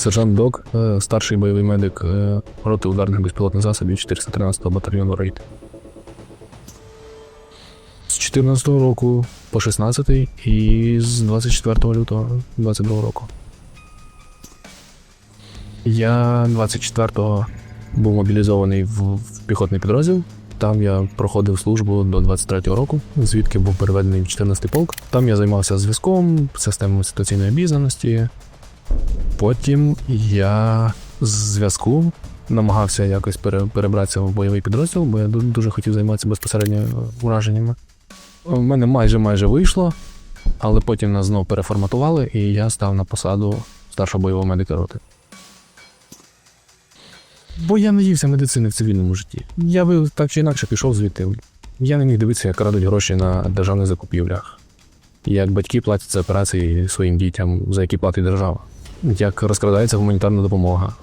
Сержант Док, е, старший бойовий медик е, роти ударних безпілотних засобів 413-го батальйону Рейд. З 14 року по 16 і з 24 лютого 22 року. Я 24-го був мобілізований в, в піхотний підрозділ. Там я проходив службу до 23-го року, звідки був переведений в 14-й полк. Там я займався зв'язком, системою ситуаційної обізнаності, Потім я з зв'язку намагався якось пере- перебратися в бойовий підрозділ, бо я дуже хотів займатися безпосередньо е, ураженнями. У мене майже майже вийшло, але потім нас знов переформатували, і я став на посаду старшого бойового медика роти. Бо я не ївся медицини в цивільному житті. Я би так чи інакше пішов звідти. Я не міг дивитися, як крадуть гроші на державних закупівлях. Як батьки платять за операції своїм дітям, за які платить держава як розкрадається гуманітарна допомога.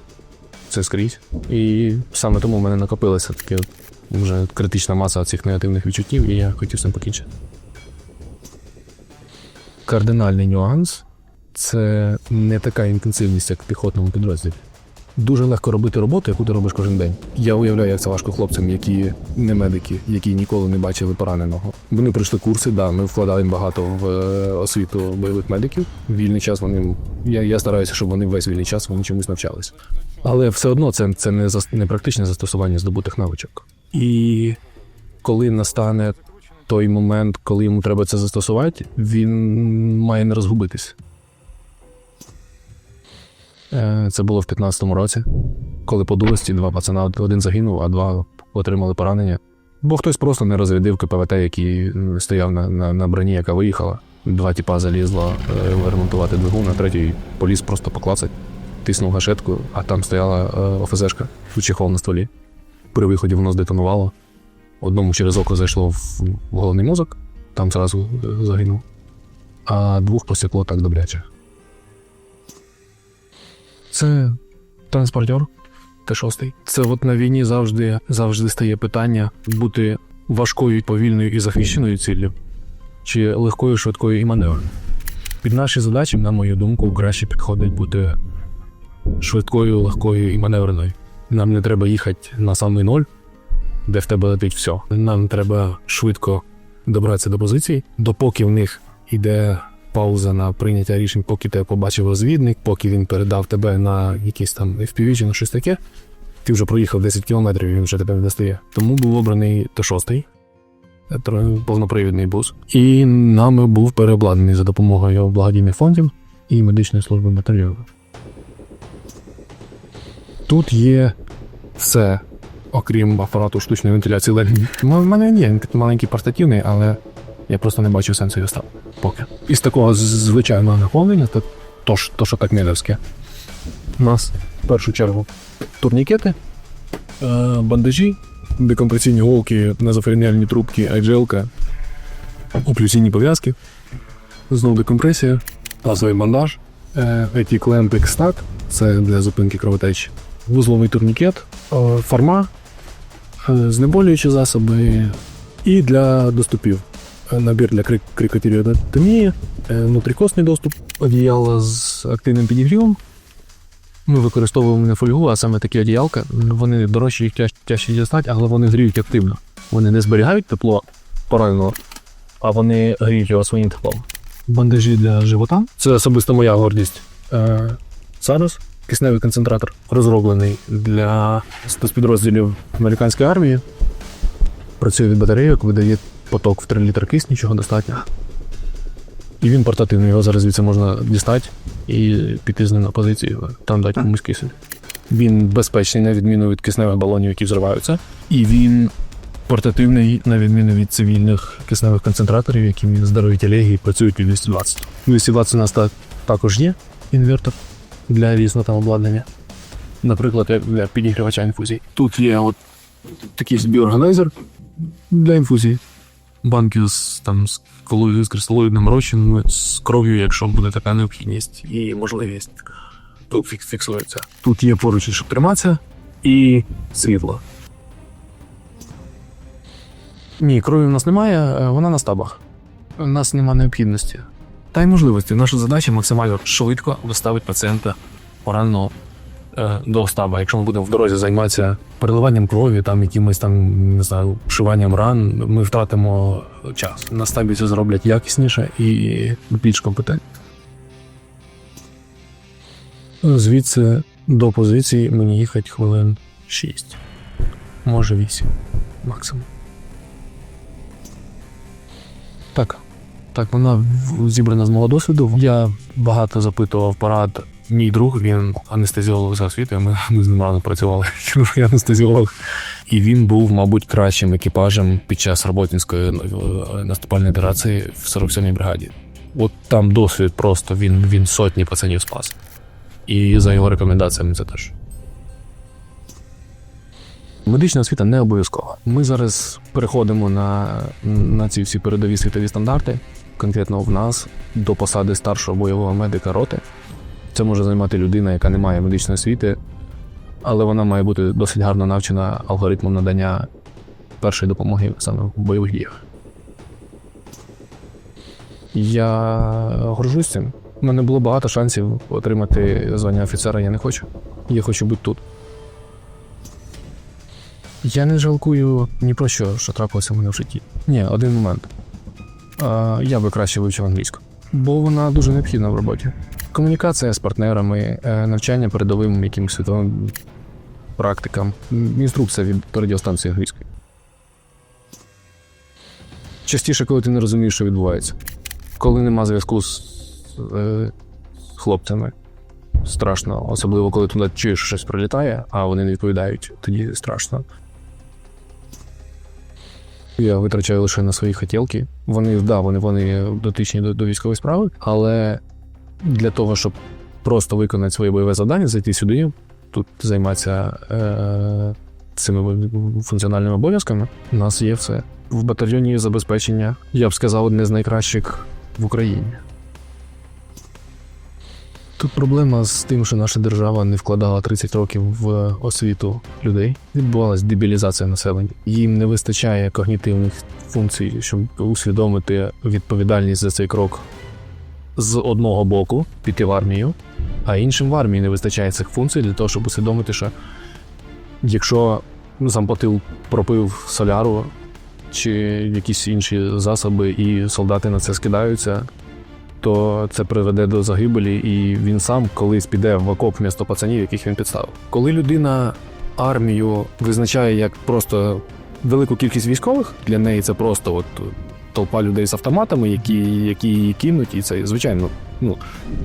Це скрізь. І саме тому в мене накопилася таке от вже критична маса цих негативних відчуттів, і я хотів з цим покінчити. Кардинальний нюанс це не така інтенсивність, як в піхотному підрозділі. Дуже легко робити роботу, яку ти робиш кожен день. Я уявляю, як це важко хлопцям, які не медики, які ніколи не бачили пораненого. Вони пройшли курси, да, ми вкладаємо багато в е, освіту бойових медиків. Вільний час вони. Я, я стараюся, щоб вони весь вільний час вони чомусь навчались. Але все одно це, це не, зас- не практичне застосування здобутих навичок. І коли настане той момент, коли йому треба це застосувати, він має не розгубитись. Е, Це було в 15-му році, коли по дулості два пацана, один загинув, а два отримали поранення. Бо хтось просто не розрядив КПВТ, який стояв на, на, на броні, яка виїхала. Два тіпа залізло е, ремонтувати двигун, а третій поліз просто поклацать, тиснув гашетку, а там стояла е, ОФЗшка, тут чехол на стволі. При виході воно здетонувало. Одному через око зайшло в, в головний мозок, там зразу загинув, а двох посікло так добряче. Це транспортер Т-6. Це от на війні завжди, завжди стає питання бути важкою, повільною і захищеною ціллю, чи легкою, швидкою і маневреною. Під наші задачі, на мою думку, краще підходить бути швидкою, легкою і маневреною. Нам не треба їхати на самий ноль, де в тебе летить все. Нам треба швидко добратися до позицій, допоки в них іде пауза на прийняття рішень, поки тебе побачив розвідник, поки він передав тебе на якийсь там FPV чи на щось таке. Ти вже проїхав 10 кілометрів, він вже тебе не достає. Тому був обраний Т-6, повнопривідний бус. І нами був переобладнаний за допомогою благодійних фондів і медичної служби батальйону. Тут є все, окрім апарату штучної вентиляції легень. У мене є маленький портативний, але я просто не бачив сенсу його ставити. Поки. Із такого звичайного наповнення, то, то, то що так медовське. У нас в першу чергу турнікети, е, бандажі, декомпресійні голки, назоферіальні трубки, айджелка, оклюзійні пов'язки, знову декомпресія, тазовий бандаж, е, еті клемпик стак, це для зупинки кровотечі, вузловий турнікет, е, форма, е, знеболюючі засоби і для доступів. Е, Набір для крик- крикотіріодотомії, е, внутрікосний доступ, одіяло з активним підігрівом. Ми використовуємо не фольгу, а саме такі одіялка. Вони дорожчі, їх тяж, тяжче дістати, але вони гріють активно. Вони не зберігають тепло пораненого, а вони гріють його своїм теплом. Бандажі для живота. Це особисто моя гордість. Е, зараз кисневий концентратор розроблений для спецпідрозділів американської армії. Працює від батарейок, видає поток в 3 літр кисню, чого достатньо. І він портативний, його зараз звідси можна дістати і піти з ним на позицію, там дати комусь кисень. Він безпечний, на відміну від кисневих балонів, які взриваються. І він портативний, на відміну від цивільних кисневих концентраторів, які здорові телеги і працюють під 220. 220 у нас та- також є інвертор для різного там обладнання. Наприклад, для підігрівача інфузій. Тут є от такий біорганайзер для інфузії. Банки з там з з кристалоїдним розчином, з кров'ю, якщо буде така необхідність і можливість. Тут фіксується. Тут є поруч, щоб триматися, і світло. Ні, крові в нас немає, е, вона на стабах. У нас немає необхідності. Та й можливості. Наша задача максимально швидко доставити пацієнта пораненого до стаба. Якщо ми будемо в дорозі займатися переливанням крові, там якимось там не знаю, вшиванням ран, ми втратимо час. На стабі це зроблять якісніше і більш компетентно. Звідси до позиції мені їхати хвилин 6, може 8 максимум. Так. Так, вона зібрана з мого досвіду. Я багато запитував порад. Мій друг, він анестезіолог за освітою. Ми, ми з ним працювали. Я анестезіолог. І він був, мабуть, кращим екіпажем під час роботинської е, наступальної операції в 47-й бригаді. От там досвід просто він, він сотні пацанів спас. І за його рекомендаціями це теж. Медична освіта не обов'язкова. Ми зараз переходимо на, на ці всі передові світові стандарти. Конкретно в нас до посади старшого бойового медика роти. Це може займати людина, яка не має медичної освіти, але вона має бути досить гарно навчена алгоритмом надання першої допомоги саме в бойових діях. Я горжусь цим. У мене було багато шансів отримати звання офіцера, я не хочу. Я хочу бути тут. Я не жалкую ні про що, що трапилося в мене в житті. Ні, один момент. Я би краще вивчив англійську, бо вона дуже необхідна в роботі. Комунікація з партнерами, е, навчання передовим якимось світовим практикам, інструкція від радіостанції англійської. Частіше, коли ти не розумієш, що відбувається. Коли нема зв'язку з е, хлопцями, страшно, особливо коли туди чуєш, що щось прилітає, а вони не відповідають, тоді страшно. Я витрачаю лише на свої хотілки. Вони, да, вони, вони дотичні до, до військової справи, але для того, щоб просто виконати своє бойове завдання, зайти сюди, тут займатися е, цими функціональними обов'язками, у нас є все. В батальйоні забезпечення, я б сказав, одне з найкращих в Україні. Тут проблема з тим, що наша держава не вкладала 30 років в освіту людей. Відбувалась дебілізація населення. Їм не вистачає когнітивних функцій, щоб усвідомити відповідальність за цей крок з одного боку піти в армію, а іншим в армії не вистачає цих функцій для того, щоб усвідомити, що якщо замплатив пропив соляру чи якісь інші засоби, і солдати на це скидаються, то це приведе до загибелі, і він сам колись піде в окоп місто пацанів, яких він підставив. Коли людина армію визначає як просто велику кількість військових, для неї це просто от толпа людей з автоматами, які, які її кинуть, і це звичайно, ну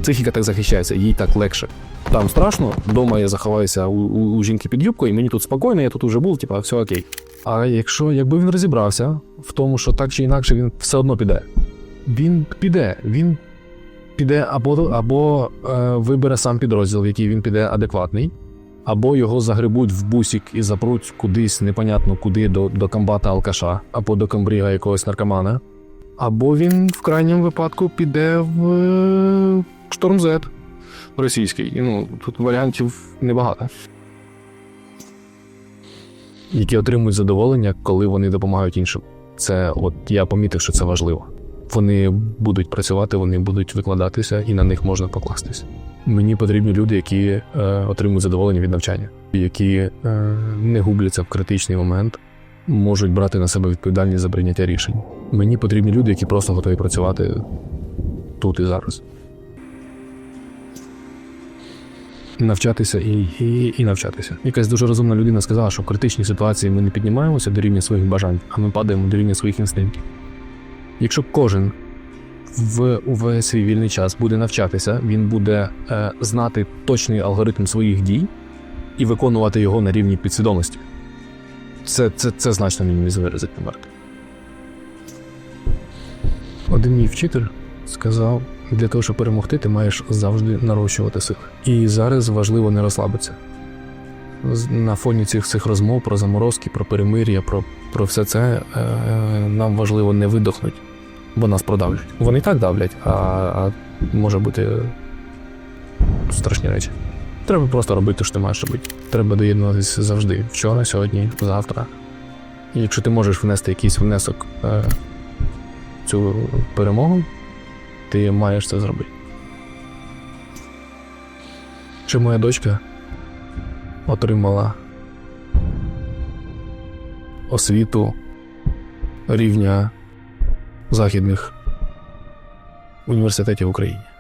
психіка так захищається, їй так легше. Там страшно, вдома я заховаюся у, у, у жінки під юбкою, і мені тут спокійно, я тут уже був, типа, все окей. А якщо якби він розібрався в тому, що так чи інакше він все одно піде, він піде, він піде або, або е, вибере сам підрозділ, в який він піде адекватний, або його загребуть в бусік і запруть кудись непонятно куди до, до комбата алкаша, або до комбріга якогось наркомана. Або він в крайньому випадку піде в е, шторм Z російський. Ну, тут варіантів небагато. Які отримують задоволення, коли вони допомагають іншим. Це от я помітив, що це важливо. Вони будуть працювати, вони будуть викладатися, і на них можна покластися. Мені потрібні люди, які е, отримують задоволення від навчання, які е, не губляться в критичний момент, можуть брати на себе відповідальність за прийняття рішень. Мені потрібні люди, які просто готові працювати тут і зараз. Навчатися і, і, і навчатися. Якась дуже розумна людина сказала, що в критичній ситуації ми не піднімаємося до рівня своїх бажань, а ми падаємо до рівня своїх інстинктів. Якщо кожен в увесь свій вільний час буде навчатися, він буде е, знати точний алгоритм своїх дій і виконувати його на рівні підсвідомості. Це, це, це значно мінімізує ризик. Один мій вчитель сказав: для того, щоб перемогти, ти маєш завжди нарощувати сили. І зараз важливо не розслабитися. На фоні цих цих розмов про заморозки, про перемир'я, про, про все це е, нам важливо не видохнути, бо нас продавлять. Вони і так давлять, а, а може бути страшні речі. Треба просто робити те, що ти маєш робити. Треба доєднуватися завжди. Вчора, сьогодні, завтра. І якщо ти можеш внести якийсь внесок е, в цю перемогу, ти маєш це зробити. Що моя дочка отримала освіту рівня західних університетів в Україні.